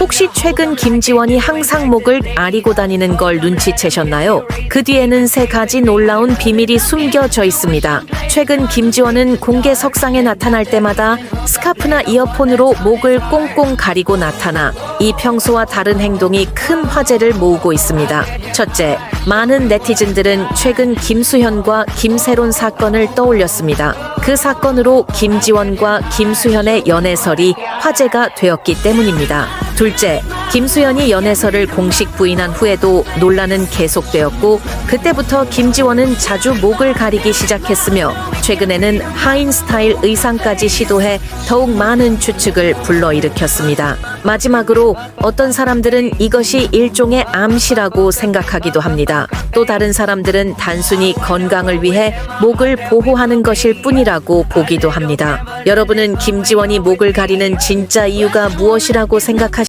혹시 최근 김지원이 항상 목을 아리고 다니는 걸 눈치채셨나요? 그 뒤에는 세 가지 놀라운 비밀이 숨겨져 있습니다. 최근 김지원은 공개 석상에 나타날 때마다 스카프나 이어폰으로 목을 꽁꽁 가리고 나타나 이 평소와 다른 행동이 큰 화제를 모으고 있습니다. 첫째, 많은 네티즌들은 최근 김수현과 김세론 사건을 떠올렸습니다. 그 사건으로 김지원과 김수현의 연애설이 화제가 되었기 때문입니다. 둘째, 김수현이 연애설을 공식 부인한 후에도 논란은 계속되었고 그때부터 김지원은 자주 목을 가리기 시작했으며 최근에는 하인 스타일 의상까지 시도해 더욱 많은 추측을 불러일으켰습니다. 마지막으로 어떤 사람들은 이것이 일종의 암시라고 생각하기도 합니다. 또 다른 사람들은 단순히 건강을 위해 목을 보호하는 것일 뿐이라고 보기도 합니다. 여러분은 김지원이 목을 가리는 진짜 이유가 무엇이라고 생각하십니까?